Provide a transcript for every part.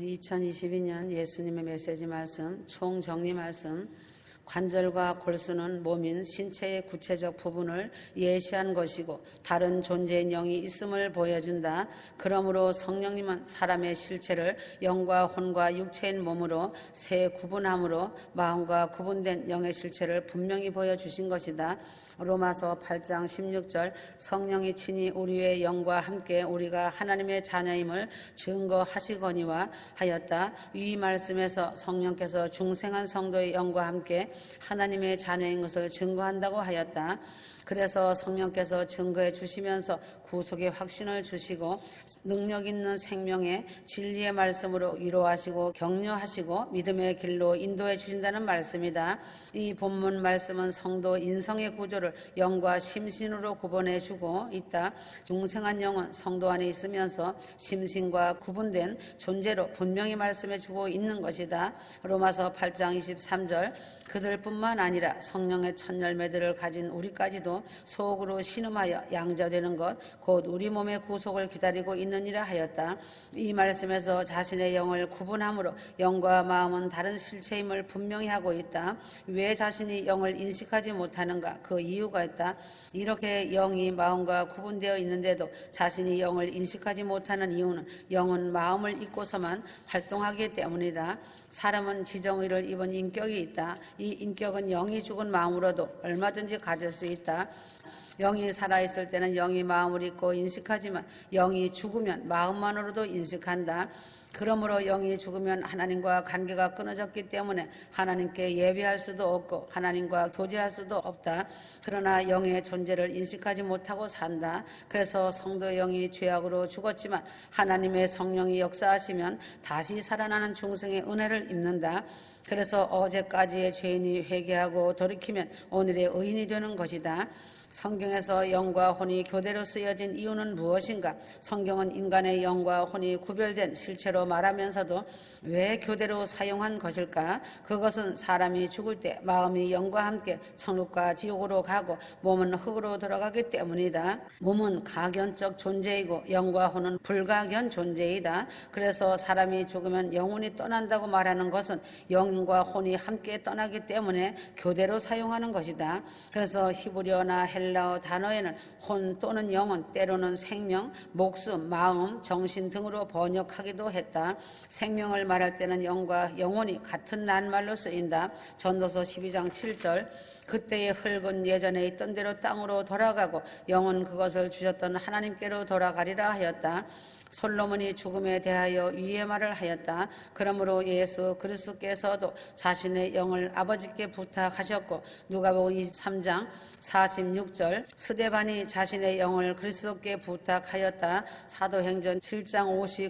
2022년 예수님의 메시지 말씀, 총정리 말씀, 관절과 골수는 몸인 신체의 구체적 부분을 예시한 것이고 다른 존재의 영이 있음을 보여준다. 그러므로 성령님은 사람의 실체를 영과 혼과 육체인 몸으로 세 구분함으로 마음과 구분된 영의 실체를 분명히 보여주신 것이다. 로마서 8장 16절 성령이 친히 우리의 영과 함께 우리가 하나님의 자녀임을 증거하시거니와 하였다. 이 말씀에서 성령께서 중생한 성도의 영과 함께 하나님의 자녀인 것을 증거한다고 하였다. 그래서 성령께서 증거해 주시면서 구속의 확신을 주시고 능력 있는 생명의 진리의 말씀으로 위로하시고 격려하시고 믿음의 길로 인도해 주신다는 말씀이다. 이 본문 말씀은 성도 인성의 구조를 영과 심신으로 구분해 주고 있다. 중생한 영은 성도 안에 있으면서 심신과 구분된 존재로 분명히 말씀해 주고 있는 것이다. 로마서 8장 23절 그들뿐만 아니라 성령의 첫 열매들을 가진 우리까지도 속으로 신음하여 양자되는 것 곧 우리 몸의 구속을 기다리고 있느니라 하였다. 이 말씀에서 자신의 영을 구분함으로 영과 마음은 다른 실체임을 분명히 하고 있다. 왜 자신이 영을 인식하지 못하는가? 그 이유가 있다. 이렇게 영이 마음과 구분되어 있는데도 자신이 영을 인식하지 못하는 이유는 영은 마음을 잊고서만 활동하기 때문이다. 사람은 지정의를 입은 인격이 있다. 이 인격은 영이 죽은 마음으로도 얼마든지 가질 수 있다. 영이 살아있을 때는 영이 마음을 잊고 인식하지만 영이 죽으면 마음만으로도 인식한다. 그러므로 영이 죽으면 하나님과 관계가 끊어졌기 때문에 하나님께 예배할 수도 없고 하나님과 교제할 수도 없다. 그러나 영의 존재를 인식하지 못하고 산다. 그래서 성도 영이 죄악으로 죽었지만 하나님의 성령이 역사하시면 다시 살아나는 중생의 은혜를 입는다. 그래서 어제까지의 죄인이 회개하고 돌이키면 오늘의 의인이 되는 것이다. 성경에서 영과 혼이 교대로 쓰여진 이유는 무엇인가? 성경은 인간의 영과 혼이 구별된 실체로 말하면서도 왜 교대로 사용한 것일까? 그것은 사람이 죽을 때 마음이 영과 함께 천국과 지옥으로 가고 몸은 흙으로 들어가기 때문이다. 몸은 가견적 존재이고 영과 혼은 불가견 존재이다. 그래서 사람이 죽으면 영혼이 떠난다고 말하는 것은 영과 혼이 함께 떠나기 때문에 교대로 사용하는 것이다. 그래서 히브리어나 헬라 어 단어에는 혼 또는 영혼, 때로는 생명, 목숨, 마음, 정신 등으로 번역하기도 했다. 생명을 말할 때는 영과 영혼이 같은 낱말로 쓰인다. 전도서 12장 7절 그때의 흙은 예전에 있던 대로 땅으로 돌아가고 영은 그것을 주셨던 하나님께로 돌아가리라 하였다. 솔로몬이 죽음에 대하여 위의 말을 하였다. 그러므로 예수 그리스도께서도 자신의 영을 아버지께 부탁하셨고 누가복음 23장 46절 스데반이 자신의 영을 그리스도께 부탁하였다. 사도행전 7장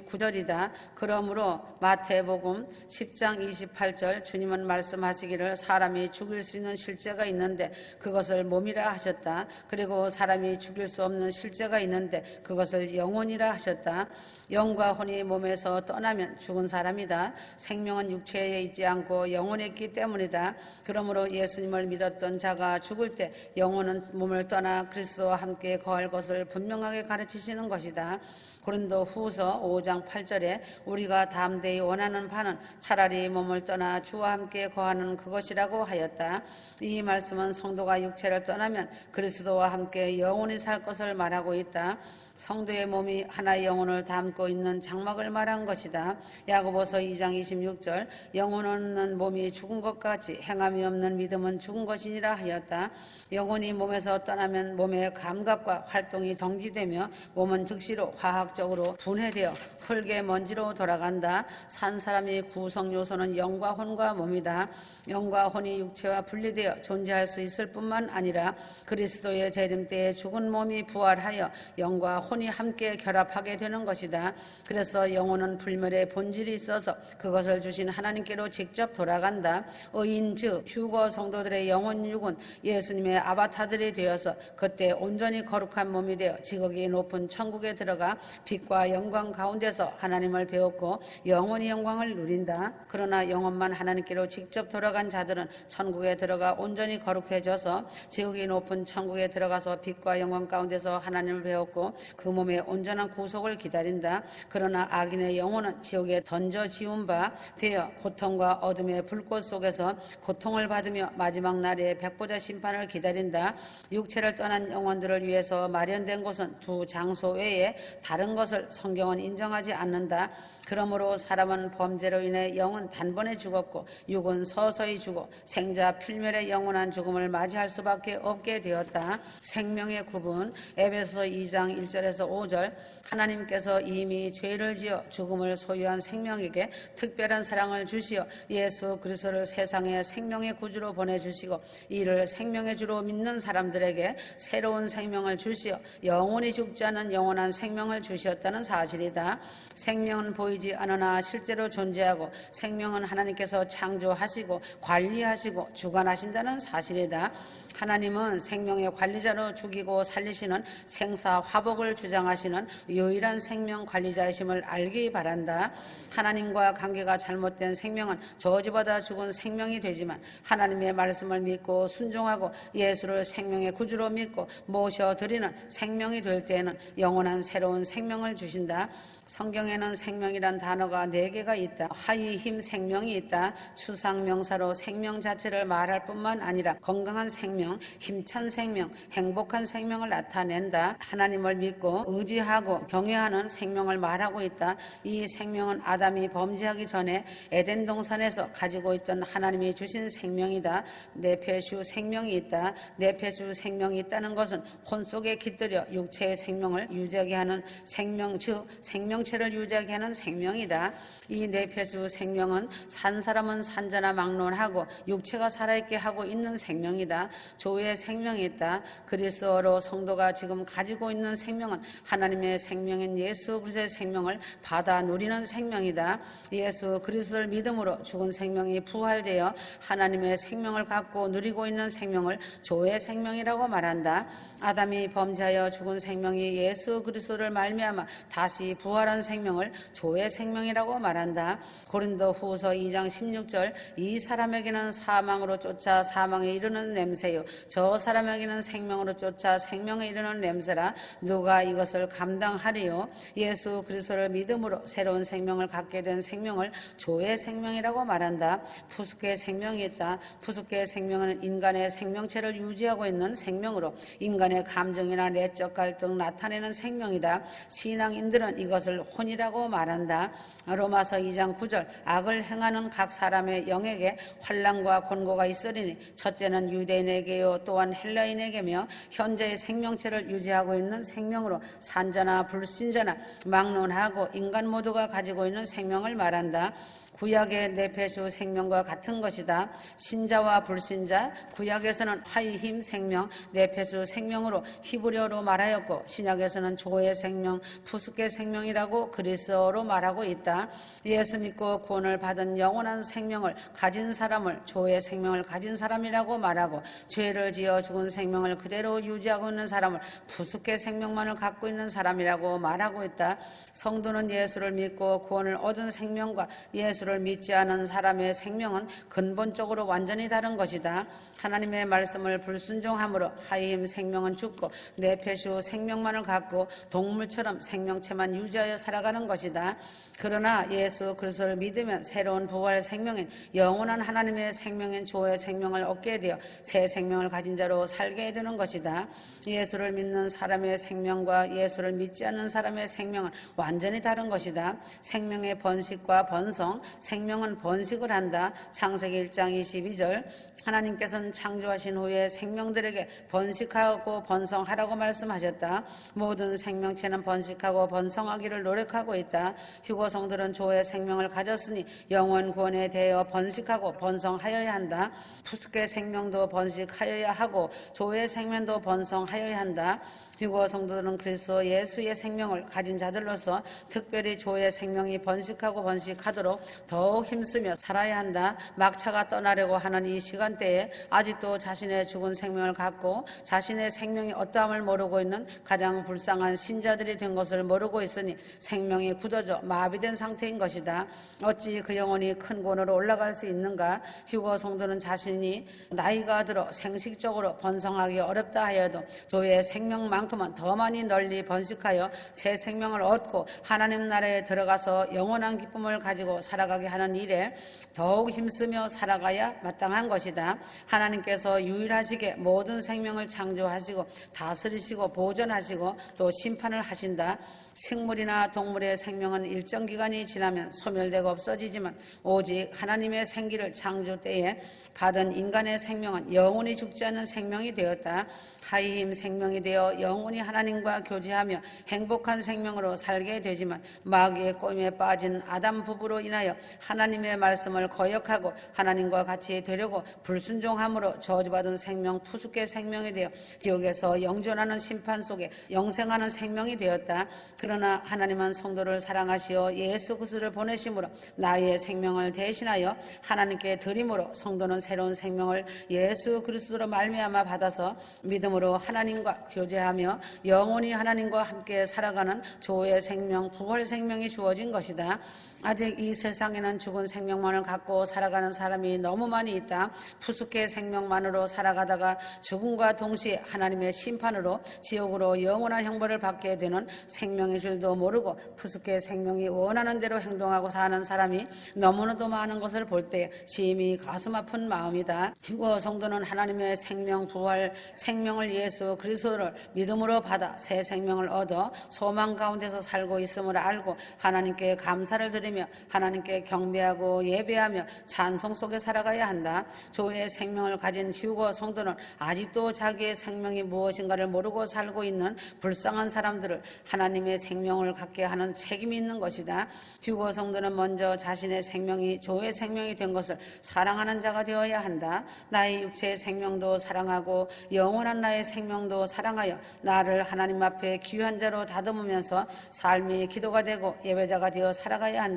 59절이다. 그러므로 마태복음 10장 28절 주님은 말씀하시기를 사람이 죽일 수 있는 실제가 있는데 그것을 몸이라 하셨다. 그리고 사람이 죽일 수 없는 실제가 있는데 그것을 영혼이라 하셨다. 영과 혼이 몸에서 떠나면 죽은 사람이다. 생명은 육체에 있지 않고 영혼에 있기 때문이다. 그러므로 예수님을 믿었던 자가 죽을 때 영혼은 몸을 떠나 그리스도와 함께 거할 것을 분명하게 가르치시는 것이다. 고린도 후서 5장 8절에 우리가 담대히 원하는 바는 차라리 몸을 떠나 주와 함께 거하는 그것이라고 하였다. 이 말씀은 성도가 육체를 떠나면 그리스도와 함께 영원히 살 것을 말하고 있다. 성도의 몸이 하나의 영혼을 담고 있는 장막을 말한 것이다. 야고보서 2장 26절 영혼 없는 몸이 죽은 것 같이 행함이 없는 믿음은 죽은 것이니라 하였다. 영혼이 몸에서 떠나면 몸의 감각과 활동이 정지되며 몸은 즉시로 화학적으로 분해되어 흙의 먼지로 돌아간다. 산 사람의 구성 요소는 영과 혼과 몸이다. 영과 혼이 육체와 분리되어 존재할 수 있을 뿐만 아니라 그리스도의 재림 때에 죽은 몸이 부활하여 영과 혼이 함께 결합하게 되는 것이다. 그래서 영혼은 불멸의 본질이 있어서 그것을 주신 하나님께로 직접 돌아간다. 의인 즉 휴거 성도들의 영혼 육은 예수님의 아바타들이 되어서 그때 온전히 거룩한 몸이 되어 지극히 높은 천국에 들어가 빛과 영광 가운데서 하나님을 배웠고 영원히 영광을 누린다. 그러나 영혼만 하나님께로 직접 돌아간 자들은 천국에 들어가 온전히 거룩해져서 지극히 높은 천국에 들어가서 빛과 영광 가운데서 하나님을 배웠고 그 몸의 온전한 구속을 기다린다. 그러나 악인의 영혼은 지옥에 던져 지운 바 되어 고통과 어둠의 불꽃 속에서 고통을 받으며 마지막 날에 백보자 심판을 기다린다. 육체를 떠난 영혼들을 위해서 마련된 곳은 두 장소 외에 다른 것을 성경은 인정하지 않는다. 그러므로 사람은 범죄로 인해 영은 단번에 죽었고 육은 서서히 죽어 생자 필멸의 영원한 죽음을 맞이할 수밖에 없게 되었다. 생명의 구분 에베소 2장 1절에서 5절 하나님께서 이미 죄를 지어 죽음을 소유한 생명에게 특별한 사랑을 주시어 예수 그리스도를 세상에 생명의 구주로 보내 주시고 이를 생명의 주로 믿는 사람들에게 새로운 생명을 주시어 영원히 죽지 않은 영원한 생명을 주셨다는 사실이다. 생명은 보이 지 않으나 실제로 존재하고 생명은 하나님께서 창조하시고 관리하시고 주관하신다는 사실이다. 하나님은 생명의 관리자로 죽이고 살리시는 생사 화복을 주장하시는 유일한 생명 관리자이심을 알기 바란다. 하나님과 관계가 잘못된 생명은 저지보다 죽은 생명이 되지만 하나님의 말씀을 믿고 순종하고 예수를 생명의 구주로 믿고 모셔드리는 생명이 될 때에는 영원한 새로운 생명을 주신다. 성경에는 생명이란 단어가 네 개가 있다. 하이 힘 생명이 있다. 추상 명사로 생명 자체를 말할 뿐만 아니라 건강한 생명, 힘찬 생명, 행복한 생명을 나타낸다. 하나님을 믿고 의지하고 경외하는 생명을 말하고 있다. 이 생명은 아담이 범죄하기 전에 에덴 동산에서 가지고 있던 하나님이 주신 생명이다. 네페슈 생명이 있다. 네페슈 생명이 있다는 것은 혼 속에 깃들여 육체의 생명을 유지하게 하는 생명 즉 생명 생명체를 유지하게 하는 생명이다. 이 네페수 생명은 산 사람은 산자나 막론하고 육체가 살아있게 하고 있는 생명이다. 조의 생명이 있다. 그리스어로 성도가 지금 가지고 있는 생명은 하나님의 생명인 예수 그리스도의 생명을 받아 누리는 생명이다. 예수 그리스도를 믿음으로 죽은 생명이 부활되어 하나님의 생명을 갖고 누리고 있는 생명을 조의 생명이라고 말한다. 아담이 범죄하여 죽은 생명이 예수 그리스도를 말미암아 다시 부활한 생명을 조의 생명이라고 말한다. 고린도 후서 2장 16절 이 사람에게는 사망으로 쫓아 사망에 이르는 냄새요 저 사람에게는 생명으로 쫓아 생명에 이르는 냄새라 누가 이것을 감당하리요 예수 그리스도를 믿음으로 새로운 생명을 갖게 된 생명을 조의 생명이라고 말한다. 푸스케의 생명이 있다. 푸스케의 생명은 인간의 생명체를 유지하고 있는 생명으로 인간의 감정이나 내적 갈등 나타내는 생명이다. 신앙인들은 이것을 혼이라고 말한다. 로마서 2장 9절 악을 행하는 각 사람의 영에게 환란과 권고가 있으리니 첫째는 유대인에게 요 또한 헬라인에게며 현재의 생명체를 유지하고 있는 생명으로 산자나 불신자나 막론하고 인간 모두가 가지고 있는 생명을 말한다. 구약의 네페수 생명과 같은 것이다. 신자와 불신자, 구약에서는 하이 힘 생명, 네페수 생명으로 히브리어로 말하였고 신약에서는 조의 생명, 푸스케 생명이라고 그리스어로 말하고 있다. 예수 믿고 구원을 받은 영원한 생명을 가진 사람을 조의 생명을 가진 사람이라고 말하고 죄를 지어 죽은 생명을 그대로 유지하고 있는 사람을 푸스케 생명만을 갖고 있는 사람이라고 말하고 있다. 성도는 예수를 믿고 구원을 얻은 생명과 예수 예수를 믿지 않은 사람의 생명은 근본적으로 완전히 다른 것이다. 하나님의 말씀을 불순종함으로 하임 생명은 죽고 내폐수 생명만을 갖고 동물처럼 생명체만 유지하여 살아가는 것이다. 그러나 예수 그리스도를 믿으면 새로운 부활 생명인 영원한 하나님의 생명인 조의 생명을 얻게 되어 새 생명을 가진 자로 살게 되는 것이다. 예수를 믿는 사람의 생명과 예수를 믿지 않는 사람의 생명은 완전히 다른 것이다. 생명의 번식과 번성, 생명은 번식을 한다. 창세기 1장 22절 하나님께서는 창조하신 후에 생명들에게 번식하고 번성하라고 말씀하셨다. 모든 생명체는 번식하고 번성하기를 노력하고 있다. 휴거 성들은 조의 생명을 가졌으니 영원 구원에 대하여 번식하고 번성하여야 한다. 푸스케 생명도 번식하여야 하고 조의 생명도 번성하여야 한다. 휴거 성도들은 그리스도 예수의 생명을 가진 자들로서 특별히 조의 생명이 번식하고 번식하도록 더욱 힘쓰며 살아야 한다. 막차가 떠나려고 하는 이 시간대에 아직도 자신의 죽은 생명을 갖고 자신의 생명이 어떠함을 모르고 있는 가장 불쌍한 신자들이 된 것을 모르고 있으니 생명이 굳어져 마비된 상태인 것이다. 어찌 그 영혼이 큰 권으로 올라갈 수 있는가? 휴거 성도는 자신이 나이가 들어 생식적으로 번성하기 어렵다 하여도 조의 생명만 그만큼은 더 많이 널리 번식하여 새 생명을 얻고 하나님 나라에 들어가서 영원한 기쁨을 가지고 살아가게 하는 일에 더욱 힘쓰며 살아가야 마땅한 것이다. 하나님께서 유일하시게 모든 생명을 창조하시고 다스리시고 보존하시고 또 심판을 하신다. 식물이나 동물의 생명은 일정 기간이 지나면 소멸되고 없어지지만 오직 하나님의 생기를 창조 때에 받은 인간의 생명은 영원히 죽지 않는 생명이 되었다. 하이힘 생명이 되어 영원히 하나님과 교제하며 행복한 생명으로 살게 되지만 마귀의 꼬임에 빠진 아담 부부로 인하여 하나님의 말씀을 거역하고 하나님과 같이 되려고 불순종함으로 저주받은 생명 푸수의 생명이 되어 지옥에서 영존하는 심판 속에 영생하는 생명이 되었다. 그러나 하나님은 성도를 사랑하시어 예수 그리스도를 보내심으로 나의 생명을 대신하여 하나님께 드림으로 성도는 새로운 생명을 예수 그리스도로 말미암아 받아서 믿음으로 하나님과 교제하며 영원히 하나님과 함께 살아가는 조의 생명, 부활 생명이 주어진 것이다. 아직 이 세상에는 죽은 생명만을 갖고 살아가는 사람이 너무 많이 있다. 푸스케 생명만으로 살아가다가 죽음과 동시에 하나님의 심판으로 지옥으로 영원한 형벌을 받게 되는 생명의 줄도 모르고 푸스케 생명이 원하는 대로 행동하고 사는 사람이 너무나도 많은 것을 볼 때 심히 가슴 아픈 마음이다. 휴거 성도는 하나님의 생명 부활 생명을 예수 그리스도를 믿음으로 받아 새 생명을 얻어 소망 가운데서 살고 있음을 알고 하나님께 감사를 드리 며 하나님께 경배하고 예배하며 찬송 속에 살아가야 한다. 조의 생명을 가진 휴거 성도는 아직도 자기의 생명이 무엇인가를 모르고 살고 있는 불쌍한 사람들을 하나님의 생명을 갖게 하는 책임이 있는 것이다. 휴거 성도는 먼저 자신의 생명이 조의 생명이 된 것을 사랑하는 자가 되어야 한다. 나의 육체의 생명도 사랑하고 영원한 나의 생명도 사랑하여 나를 하나님 앞에 귀한 자로 다듬으면서 삶이 기도가 되고 예배자가 되어 살아가야 한다.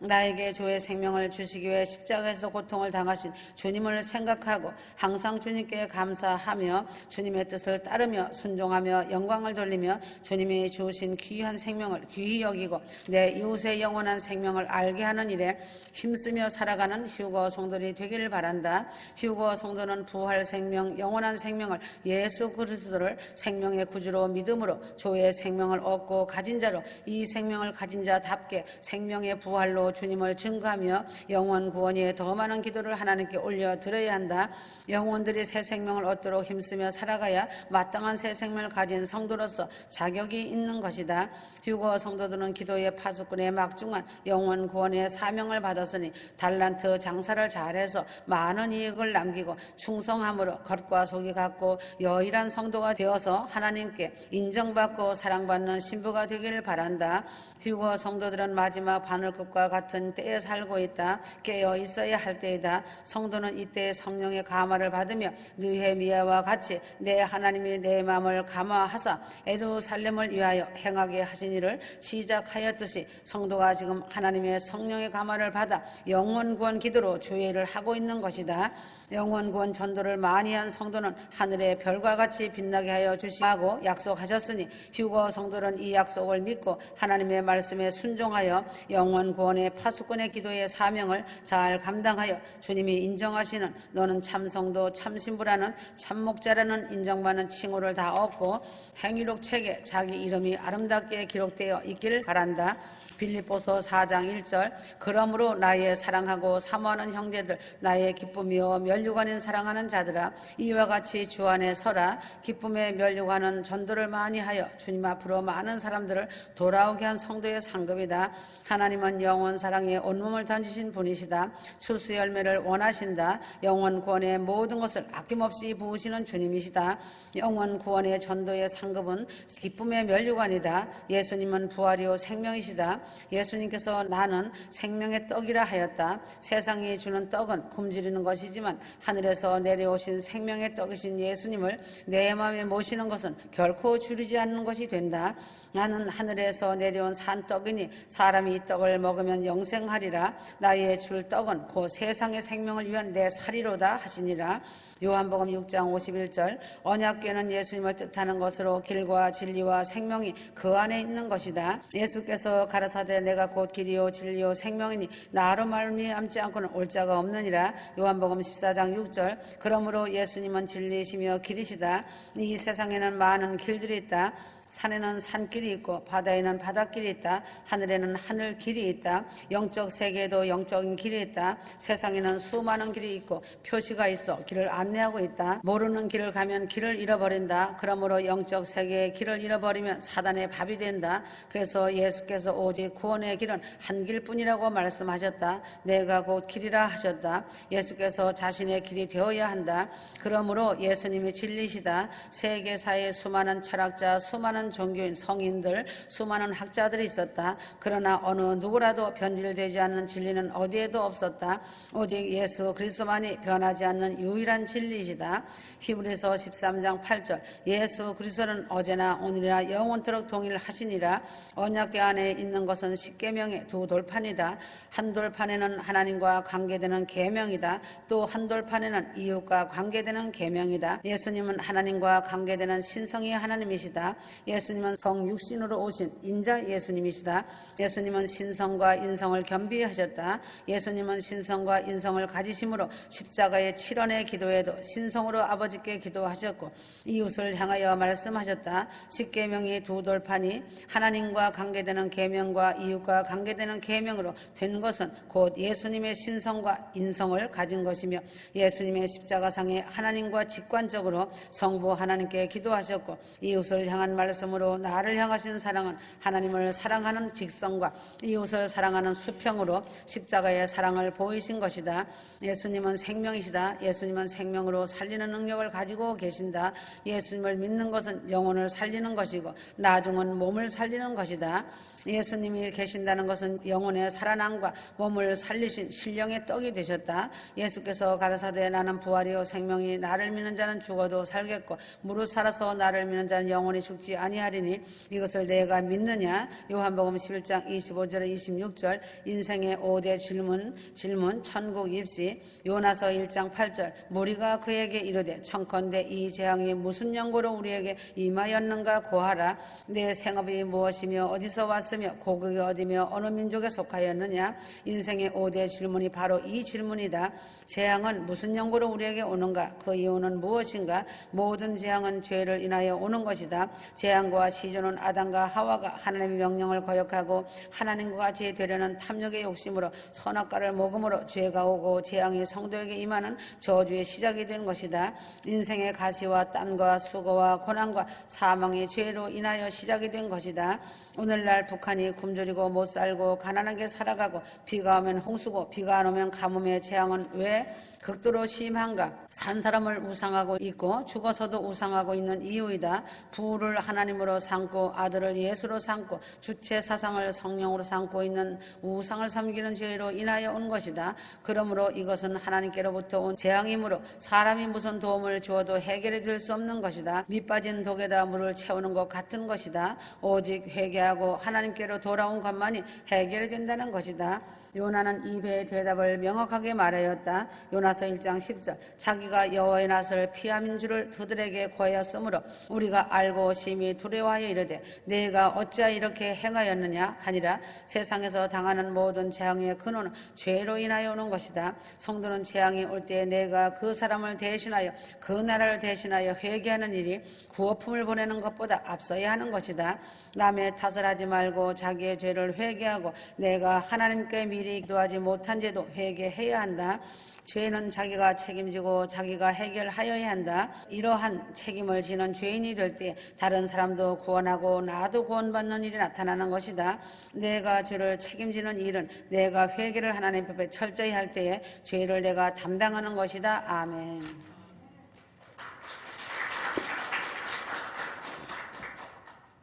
나에게 조의 생명을 주시기 위해 십자가에서 고통을 당하신 주님을 생각하고 항상 주님께 감사하며 주님의 뜻을 따르며 순종하며 영광을 돌리며 주님이 주신 귀한 생명을 귀히 여기고 내 이웃의 영원한 생명을 알게 하는 일에 힘쓰며 살아가는 휴거 성도들이 되기를 바란다. 휴거 성도는 부활 생명, 영원한 생명을 예수 그리스도를 생명의 구주로 믿음으로 조의 생명을 얻고 가진 자로 이 생명을 가진 자답게 생명 의 부활로 주님을 증거하며 영원 구원에 더 많은 기도를 하나님께 올려 드려야 한다. 영혼들이 새 생명을 얻도록 힘쓰며 살아가야 마땅한 새 생명을 가진 성도로서 자격이 있는 것이다. 휴거 성도들은 기도의 파수꾼의 막중한 영원 구원의 사명을 받았으니 달란트 장사를 잘해서 많은 이익을 남기고 충성함으로 겉과 속이 같고 여일한 성도가 되어서 하나님께 인정받고 사랑받는 신부가 되기를 바란다. 휴거 성도들은 마지막 바늘끝과 같은 때에 살고 있다. 깨어 있어야 할 때이다. 성도는 이때 성령의 감화를 받으며 느헤미야와 같이 내 하나님이 내 마음을 감화하사 에루살렘을 위하여 행하게 하신 일을 시작하였듯이 성도가 지금 하나님의 성령의 감화를 받아 영원 구원 기도로 주의 일을 하고 있는 것이다. 영원 구원 전도를 많이 한 성도는 하늘의 별과 같이 빛나게 하여 주시고 약속하셨으니 휴거 성도는 이 약속을 믿고 하나님의 말씀에 순종하여 영원 구원의 파수꾼의 기도의 사명을 잘 감당하여 주님이 인정하시는 너는 참성도 참신부라는 참목자라는 인정받는 칭호를 다 얻고 행위록 책에 자기 이름이 아름답게 기록되어 있기를 바란다. 빌립보서 4장 1절 그러므로 나의 사랑하고 사모하는 형제들 나의 기쁨이요 멸류관인 사랑하는 자들아 이와 같이 주 안에 서라. 기쁨에 멸류관은 전도를 많이 하여 주님 앞으로 많은 사람들을 돌아오게 한 성도의 상급이다. 하나님은 영원 사랑에 온몸을 던지신 분이시다. 수수 열매를 원하신다. 영원 구원의 모든 것을 아낌없이 부으시는 주님이시다. 영원 구원의 전도의 상급은 기쁨의 멸류관이다. 예수님은 부활이요 생명이시다 예수님께서 나는 생명의 떡이라 하였다. 세상이 주는 떡은 굶주리는 것이지만 하늘에서 내려오신 생명의 떡이신 예수님을 내 마음에 모시는 것은 결코 줄이지 않는 것이 된다. 나는 하늘에서 내려온 산떡이니 사람이 이 떡을 먹으면 영생하리라 나의 줄 떡은 곧 세상의 생명을 위한 내 살이로다 하시니라 요한복음 6장 51절 언약궤는 예수님을 뜻하는 것으로 길과 진리와 생명이 그 안에 있는 것이다. 예수께서 가라사대 내가 곧 길이요 진리요 생명이니 나로 말미암지 않고는 올 자가 없느니라. 요한복음 14장 6절 그러므로 예수님은 진리이시며 길이시다. 이 세상에는 많은 길들이 있다. 산에는 산길이 있고 바다에는 바닷길이 있다. 하늘에는 하늘 길이 있다. 영적 세계에도 영적인 길이 있다. 세상에는 수많은 길이 있고 표시가 있어 길을 안내하고 있다. 모르는 길을 가면 길을 잃어버린다. 그러므로 영적 세계의 길을 잃어버리면 사단의 밥이 된다. 그래서 예수께서 오직 구원의 길은 한 길뿐이라고 말씀하셨다. 내가 곧 길이라 하셨다. 예수께서 자신의 길이 되어야 한다. 그러므로 예수님이 진리시다. 세계사의 수많은 철학자, 수많은 종교인, 성인들, 수많은 학자들이 있었다. 그러나 어느 누구라도 변질되지 않는 진리는 어디에도 없었다. 오직 예수 그리스도만이 변하지 않는 유일한 진리이시다. 히브리서 13장 8절 예수 그리스도는 어제나 오늘이나 영원토록 동일하시니라. 언약궤 안에 있는 것은 십계명의 두 돌판이다. 한 돌판에는 하나님과 관계되는 계명이다. 또 한 돌판에는 이웃과 관계되는 계명이다. 예수님은 하나님과 관계되는 신성의 하나님이시다. 예수님은 성육신으로 오신 인자 예수님이시다. 예수님은 신성과 인성을 겸비하셨다. 예수님은 신성과 인성을 가지심으로 십자가의 7원의 기도에도 신성으로 아버지께 기도하셨고 이웃을 향하여 말씀하셨다. 십계명이 두 돌판이 하나님과 관계되는 계명과 이웃과 관계되는 계명으로 된 것은 곧 예수님의 신성과 인성을 가진 것이며 예수님의 십자가상에 하나님과 직관적으로 성부 하나님께 기도하셨고 이웃을 향한 말씀 으로 나를 향하신 사랑은 하나님을 사랑하는 직성과 이웃을 사랑하는 수평으로 십자가의 사랑을 보이신 것이다. 예수님은 생명이시다. 예수님은 생명으로 살리는 능력을 가지고 계신다. 예수님을 믿는 것은 영혼을 살리는 것이고 나중은 몸을 살리는 것이다. 예수님이 계신다는 것은 영혼의 살아남과 몸을 살리신 신령의 떡이 되셨다. 예수께서 가라사대 나는 부활이요 생명이 나를 믿는 자는 죽어도 살겠고 무릇 살아서 나를 믿는 자는 영원히 죽지 아니하리니 이것을 내가 믿느냐? 요한복음 11장 25절에 26절 인생의 5대 질문 질문 천국 입시 요나서 1장 8절 무리가 그에게 이르되 청컨대 이 재앙이 무슨 연고로 우리에게 임하였는가 고하라 내 생업이 무엇이며 어디서 왔으 며 고국이 어디며 어느 민족에 속하였느냐? 인생의 5대 질문이 바로 이 질문이다 재앙은 무슨 연고로 우리에게 오는가 그 이유는 무엇인가 모든 재앙은 죄를 인하여 오는 것이다 재앙과 시조는 아담과 하와가 하나님의 명령을 거역하고 하나님과 같이 되려는 탐욕의 욕심으로 선악과를 먹음으로 죄가 오고 재앙이 성도에게 임하는 저주의 시작이 된 것이다. 인생의 가시와 땀과 수고와 고난과 사망의 죄로 인하여 시작이 된 것이다. 오늘날 북한이 굶주리고 못 살고 가난하게 살아가고 비가 오면 홍수고 비가 안 오면 가뭄의 재앙은 왜 de 극도로 심한가? 산 사람을 우상하고 있고 죽어서도 우상하고 있는 이유이다. 부를 하나님으로 삼고 아들을 예수로 삼고 주체 사상을 성령으로 삼고 있는 우상을 섬기는 죄로 인하여 온 것이다. 그러므로 이것은 하나님께로부터 온 재앙이므로 사람이 무슨 도움을 주어도 해결해 줄수 없는 것이다. 밑빠진 독에다 물을 채우는 것 같은 것이다. 오직 회개하고 하나님께로 돌아온 것만이 해결이 된다는 것이다. 요나는 이 배의 대답을 명확하게 말하였다. 요나 서 1장 10절 자기가 여호와의 낯을 피함인 줄을 그들에게 고하였으므로 우리가 알고 심히 두려워하여 이르되 내가 어찌하여 이렇게 행하였느냐 하니라 세상에서 당하는 모든 재앙의 근원은 죄로 인하여 오는 것이다. 성도는 재앙이 올때 내가 그 사람을 대신하여 그 나라를 대신하여 회개하는 일이 구호품을 보내는 것보다 앞서야 하는 것이다. 남의 탓을 하지 말고 자기의 죄를 회개하고 내가 하나님께 미리 기도하지 못한 죄도 회개해야 한다. 죄는 자기가 책임지고 자기가 해결하여야 한다. 이러한 책임을 지는 죄인이 될 때 다른 사람도 구원하고 나도 구원받는 일이 나타나는 것이다. 내가 죄를 책임지는 일은 내가 회개를 하나님 앞에 철저히 할 때에 죄를 내가 담당하는 것이다. 아멘.